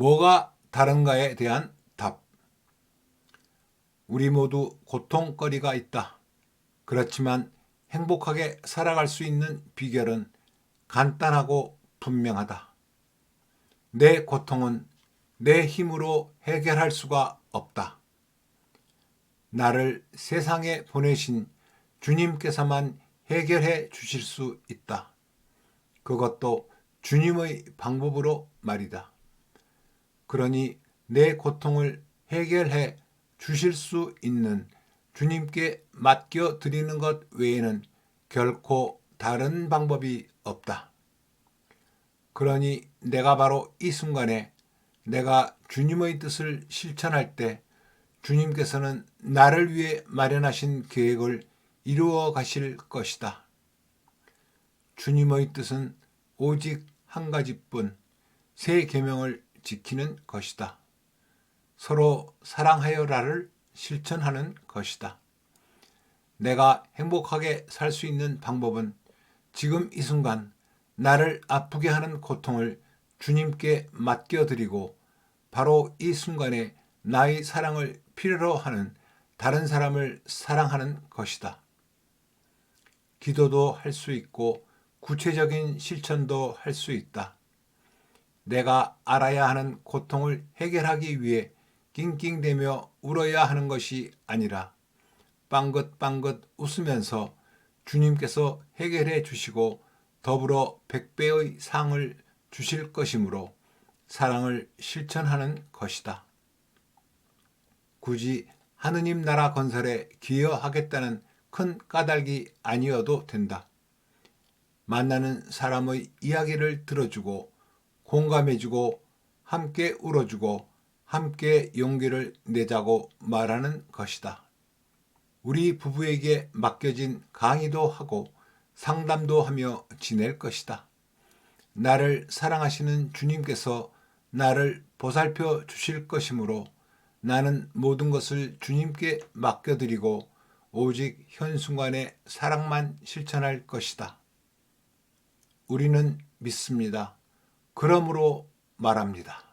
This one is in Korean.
뭐가 다른가에 대한 답. 우리 모두 고통거리가 있다. 그렇지만 행복하게 살아갈 수 있는 비결은 간단하고 분명하다. 내 고통은 내 힘으로 해결할 수가 없다. 나를 세상에 보내신 주님께서만 해결해 주실 수 있다. 그것도 주님의 방법으로 말이다. 그러니 내 고통을 해결해 주실 수 있는 주님께 맡겨 드리는 것 외에는 결코 다른 방법이 없다. 그러니 내가 바로 이 순간에 내가 주님의 뜻을 실천할 때 주님께서는 나를 위해 마련하신 계획을 이루어 가실 것이다. 주님의 뜻은 오직 한 가지뿐 새 계명을 지키는 것이다. 서로 사랑하여라를 실천하는 것이다. 내가 행복하게 살 수 있는 방법은 지금 이 순간 나를 아프게 하는 고통을 주님께 맡겨드리고 바로 이 순간에 나의 사랑을 필요로 하는 다른 사람을 사랑하는 것이다. 기도도 할 수 있고 구체적인 실천도 할 수 있다. 내가 알아야 하는 고통을 해결하기 위해 낑낑대며 울어야 하는 것이 아니라 빵긋빵긋 웃으면서 주님께서 해결해 주시고 더불어 백배의 상을 주실 것이므로 사랑을 실천하는 것이다. 굳이 하느님 나라 건설에 기여하겠다는 큰 까닭이 아니어도 된다. 만나는 사람의 이야기를 들어주고 공감해주고 함께 울어주고 함께 용기를 내자고 말하는 것이다. 우리 부부에게 맡겨진 강의도 하고 상담도 하며 지낼 것이다. 나를 사랑하시는 주님께서 나를 보살펴 주실 것이므로 나는 모든 것을 주님께 맡겨드리고 오직 현 순간의 사랑만 실천할 것이다. 우리는 믿습니다. 그러므로 말합니다.